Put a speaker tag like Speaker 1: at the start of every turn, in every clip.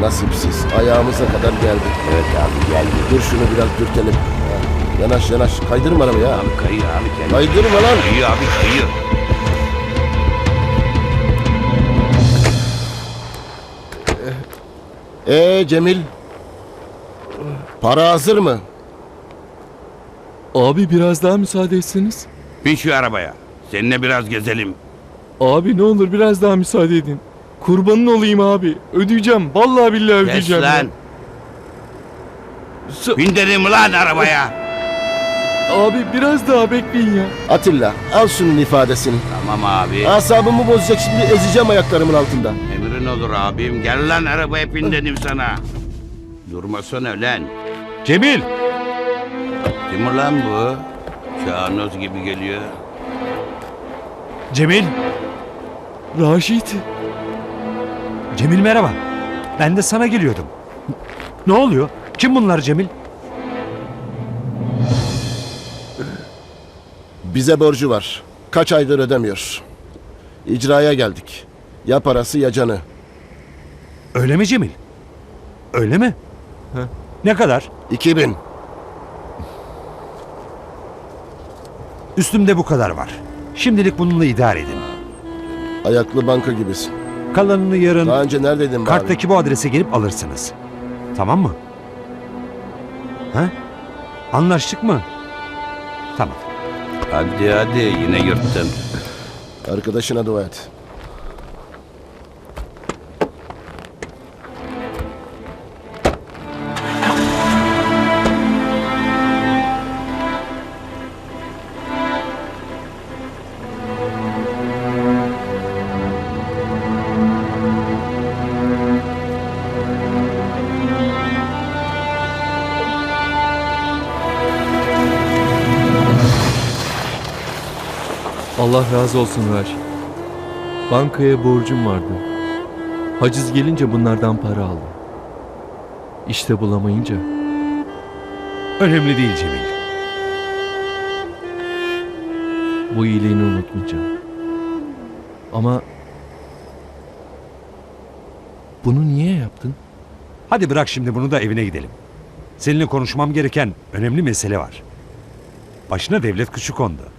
Speaker 1: nasipsiz. Ayağımıza kadar geldi.
Speaker 2: Evet abi geldi.
Speaker 1: Dur şunu biraz dürtelim. Ha, Yanaş yanaş. Kaydırma arabayı ya.
Speaker 2: Abi kayıyor abi kendi.
Speaker 1: Kaydırma lan.
Speaker 2: Kayıyor abi kayıyor.
Speaker 1: Ee Cemil. Para hazır mı?
Speaker 3: Abi biraz daha müsaade etseniz.
Speaker 2: Bin şu arabaya. Seninle biraz gezelim.
Speaker 3: Abi ne olur biraz daha müsaade edin. Kurbanın olayım abi. Ödeyeceğim. Vallahi billahi
Speaker 2: Kes
Speaker 3: ödeyeceğim.
Speaker 2: lan.
Speaker 3: S-
Speaker 2: Bin dedim lan arabaya.
Speaker 3: Abi biraz daha bekleyin ya.
Speaker 1: Atilla al şunun ifadesini.
Speaker 2: Tamam abi.
Speaker 1: Asabımı bozacak şimdi ezeceğim ayaklarımın altında.
Speaker 2: Emrin olur abim. Gel lan arabaya bin dedim sana. Durmasana lan.
Speaker 4: Cemil!
Speaker 2: Kim lan bu? Şahanoz gibi geliyor.
Speaker 4: Cemil!
Speaker 3: Raşit.
Speaker 4: Cemil merhaba. Ben de sana geliyordum. Ne oluyor? Kim bunlar Cemil?
Speaker 1: Bize borcu var. Kaç aydır ödemiyor. İcraya geldik. Ya parası ya canı.
Speaker 4: Öyle mi Cemil? Öyle mi?
Speaker 3: He.
Speaker 4: Ne kadar?
Speaker 1: 2000.
Speaker 4: Üstümde bu kadar var. Şimdilik bununla idare edin.
Speaker 1: Ayaklı banka gibisin.
Speaker 4: Kalanını yarın
Speaker 1: Daha önce neredeydin be abi?
Speaker 4: karttaki bu adrese gelip alırsınız. Tamam mı? Ha? Anlaştık mı? Tamam.
Speaker 2: Hadi hadi yine yırttın.
Speaker 1: Arkadaşına dua et.
Speaker 3: Allah razı olsun Raşit. Bankaya borcum vardı. Haciz gelince bunlardan para aldım. İşte bulamayınca
Speaker 4: Önemli değil Cemil.
Speaker 3: bu iyiliğini unutmayacağım. Ama bunu niye yaptın?
Speaker 4: Hadi bırak şimdi bunu da evine gidelim. Seninle konuşmam gereken önemli mesele var. Başına devlet kuşu kondu.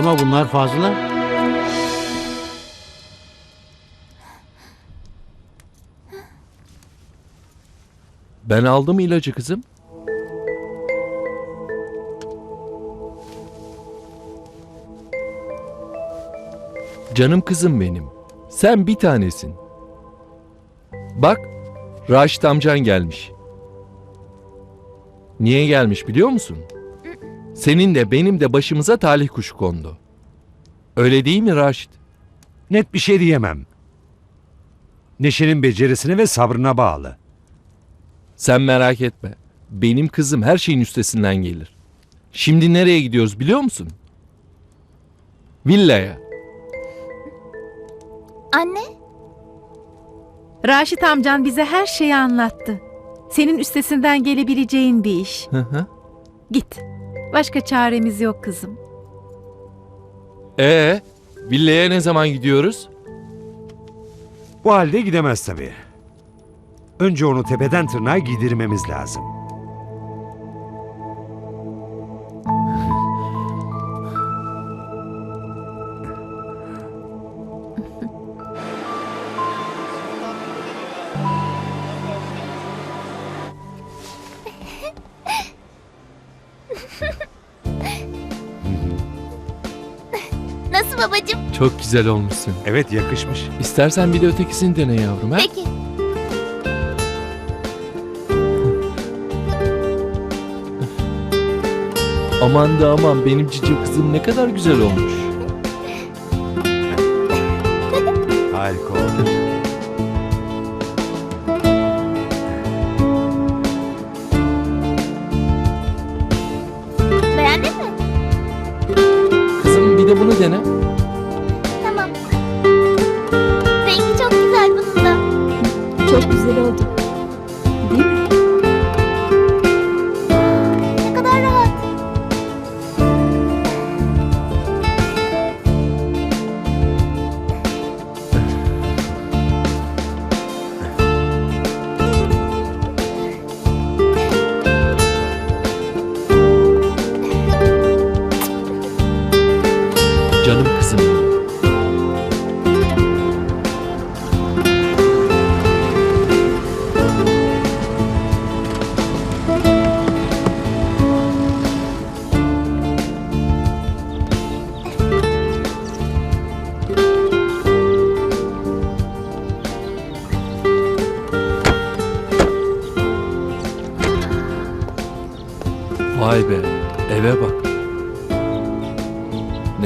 Speaker 5: Ama bunlar fazla.
Speaker 3: Ben aldım ilacı kızım. Canım kızım benim. Sen bir tanesin. Bak, Raşit amcan gelmiş. Niye gelmiş biliyor musun? Senin de benim de başımıza talih kuşu kondu. Öyle değil mi Raşit?
Speaker 4: Net bir şey diyemem. Neşe'nin becerisine ve sabrına bağlı.
Speaker 3: Sen merak etme. Benim kızım her şeyin üstesinden gelir. Şimdi nereye gidiyoruz biliyor musun? Villaya.
Speaker 6: Anne,
Speaker 7: Raşit amcan bize her şeyi anlattı. Senin üstesinden gelebileceğin bir iş.
Speaker 3: Hı hı.
Speaker 7: Git. Başka çaremiz yok kızım.
Speaker 3: Ee, villaya ne zaman gidiyoruz?
Speaker 4: Bu halde gidemez tabii. Önce onu tepeden tırnağa giydirmemiz lazım.
Speaker 6: Babacığım?
Speaker 3: Çok güzel olmuşsun.
Speaker 4: Evet yakışmış.
Speaker 3: İstersen bir de ötekisini dene yavrum ha?
Speaker 6: Peki.
Speaker 3: Aman da aman benim cici kızım ne kadar güzel olmuş.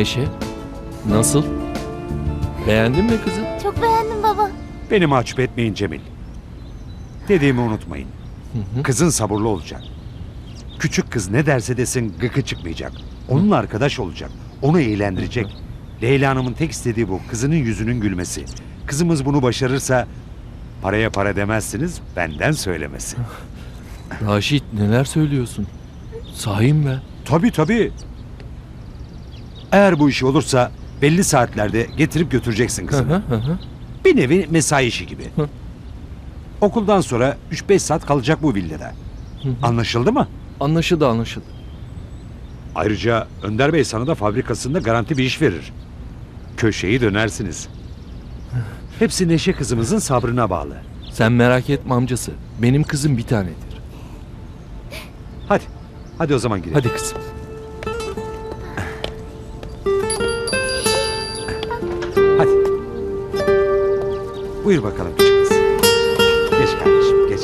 Speaker 3: Neşe, nasıl? Beğendin mi kızım?
Speaker 6: Çok beğendim baba.
Speaker 4: Beni mahcup etmeyin Cemil. Dediğimi unutmayın. Kızın sabırlı olacak. Küçük kız ne derse desin gıkı çıkmayacak. Onunla arkadaş olacak. Onu eğlendirecek. Leyla Hanım'ın tek istediği bu. Kızının yüzünün gülmesi. Kızımız bunu başarırsa paraya para demezsiniz benden söylemesi.
Speaker 3: Raşit neler söylüyorsun? Sahi mi be?
Speaker 4: Tabii tabii. Eğer bu işi olursa belli saatlerde getirip götüreceksin
Speaker 3: Hı
Speaker 4: kızını.
Speaker 3: hı hı hı.
Speaker 4: Bir nevi mesai işi gibi.
Speaker 3: Hı.
Speaker 4: Okuldan sonra 3-5 saat kalacak bu villada. Anlaşıldı mı?
Speaker 3: Anlaşıldı anlaşıldı.
Speaker 4: Ayrıca Önder Bey sana da fabrikasında garanti bir iş verir. Köşeyi dönersiniz. Hepsi Neşe kızımızın sabrına bağlı.
Speaker 3: Sen merak etme amcası. Benim kızım bir tanedir.
Speaker 4: Hadi. Hadi o zaman gidelim.
Speaker 3: Hadi kızım.
Speaker 4: Buyur bakalım küçük. Geç kardeşim geç.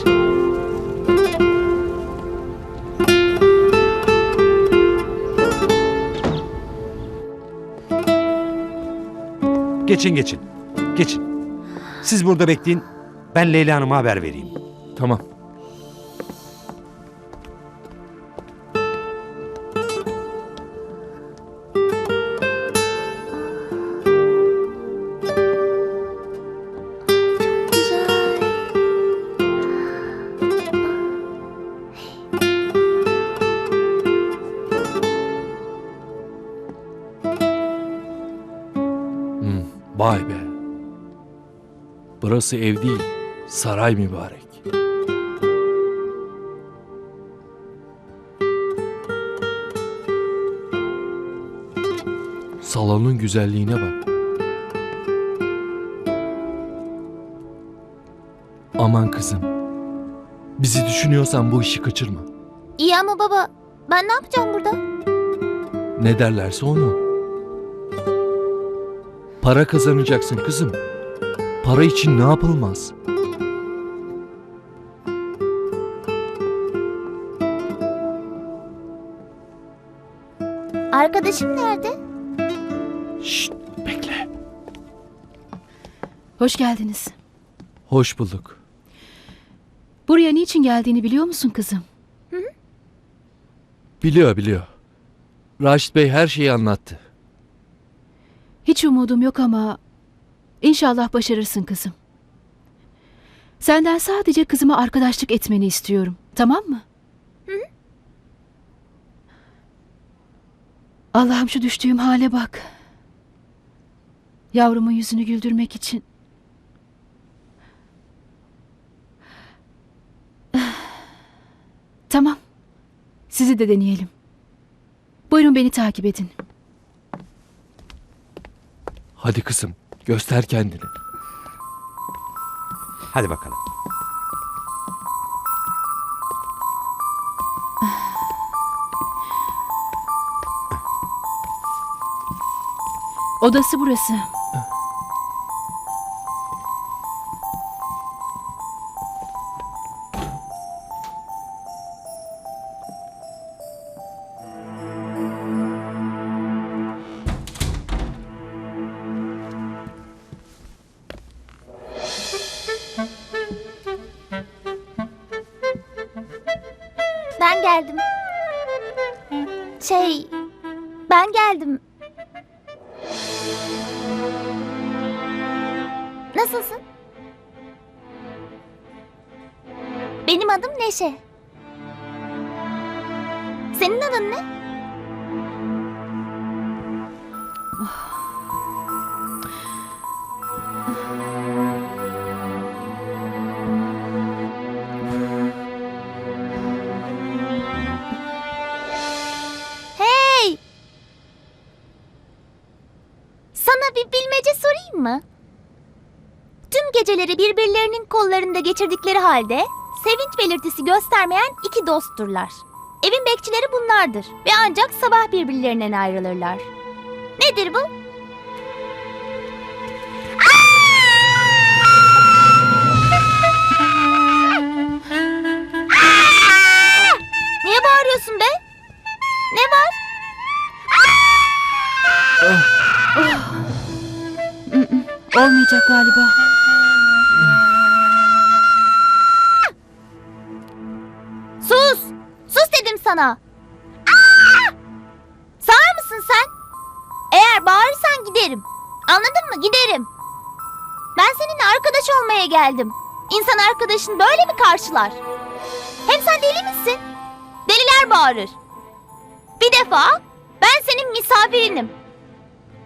Speaker 4: Geçin geçin. Geçin. Siz burada bekleyin. Ben Leyla Hanım'a haber vereyim.
Speaker 3: Tamam. Burası ev değil, saray mübarek. Salonun güzelliğine bak. Aman kızım. Bizi düşünüyorsan bu işi kaçırma.
Speaker 6: İyi ama baba ben ne yapacağım burada?
Speaker 3: Ne derlerse onu. Para kazanacaksın kızım. Para için ne yapılmaz?
Speaker 6: Arkadaşım nerede?
Speaker 3: Şşt, bekle.
Speaker 8: Hoş geldiniz.
Speaker 3: Hoş bulduk.
Speaker 8: Buraya niçin geldiğini biliyor musun kızım?
Speaker 3: Biliyor biliyor. Raşit Bey her şeyi anlattı.
Speaker 8: Hiç umudum yok ama inşallah başarırsın kızım. Senden sadece kızıma arkadaşlık etmeni istiyorum. Tamam mı? Allah'ım şu düştüğüm hale bak. Yavrumun yüzünü güldürmek için. Tamam. Sizi de deneyelim. Buyurun beni takip edin.
Speaker 3: Hadi kızım göster kendini.
Speaker 4: Hadi bakalım.
Speaker 8: Odası burası.
Speaker 6: Ben geldim. Şey ben geldim. Nasılsın? Benim adım Neşe. Senin adın ne? Geceleri birbirlerinin kollarında geçirdikleri halde sevinç belirtisi göstermeyen iki dostturlar. Evin bekçileri bunlardır ve ancak sabah birbirlerinden ayrılırlar. Nedir bu? Sana. Aa! Sağır mısın sen? Eğer bağırırsan giderim. Anladın mı? Giderim. Ben seninle arkadaş olmaya geldim. İnsan arkadaşın böyle mi karşılar? Hem sen deli misin? Deliler bağırır. Bir defa ben senin misafirinim.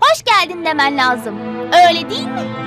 Speaker 6: Hoş geldin demen lazım. Öyle değil mi?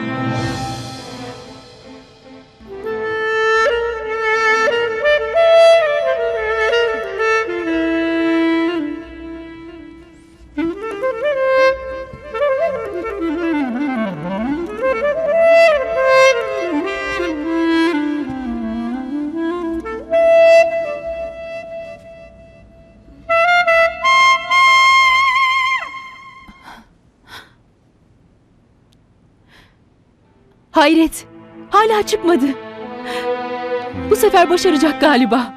Speaker 8: Hayret. Hala çıkmadı. Bu sefer başaracak galiba.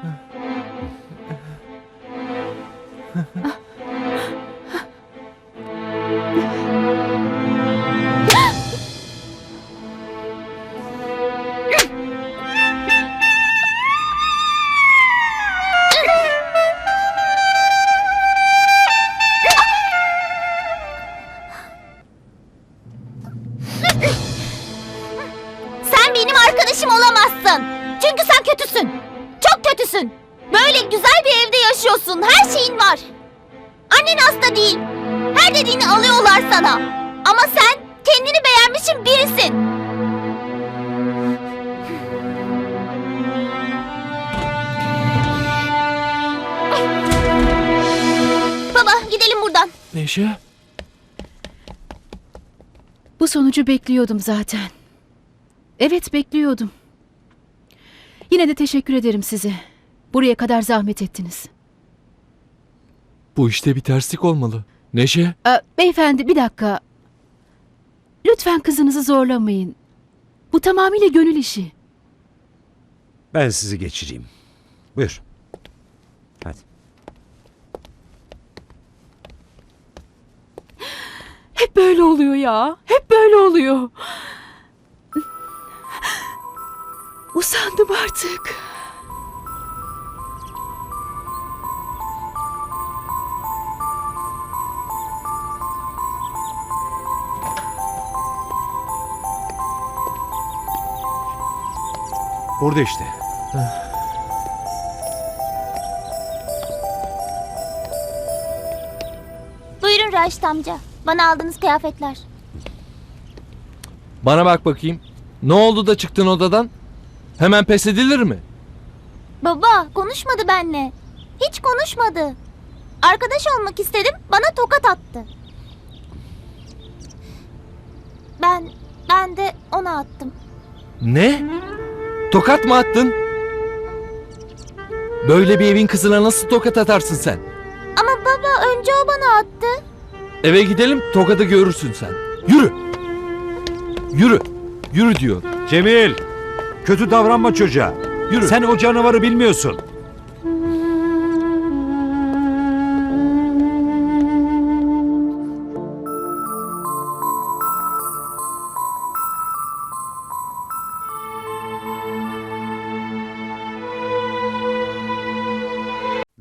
Speaker 6: Hasta değil. Her dediğini alıyorlar sana. Ama sen kendini beğenmişin birisin. Baba gidelim buradan.
Speaker 3: Neşe?
Speaker 8: Bu sonucu bekliyordum zaten. Evet bekliyordum. Yine de teşekkür ederim size. Buraya kadar zahmet ettiniz.
Speaker 3: Bu işte bir terslik olmalı. Neşe?
Speaker 8: Aa, beyefendi bir dakika. Lütfen kızınızı zorlamayın. Bu tamamıyla gönül işi.
Speaker 4: Ben sizi geçireyim. Buyur. Hadi.
Speaker 8: Hep böyle oluyor ya. Hep böyle oluyor. Usandım artık.
Speaker 4: Burada işte.
Speaker 6: Buyurun Raşit amca. Bana aldığınız kıyafetler.
Speaker 3: Bana bak bakayım. Ne oldu da çıktın odadan? Hemen pes edilir mi?
Speaker 6: Baba konuşmadı benle. Hiç konuşmadı. Arkadaş olmak istedim bana tokat attı. Ben ben de ona attım.
Speaker 3: Ne? Tokat mı attın? Böyle bir evin kızına nasıl tokat atarsın sen?
Speaker 6: Ama baba önce o bana attı.
Speaker 3: Eve gidelim tokadı görürsün sen. Yürü. Yürü. Yürü diyor.
Speaker 4: Cemil! Kötü davranma çocuğa.
Speaker 3: Yürü.
Speaker 4: Sen o canavarı bilmiyorsun.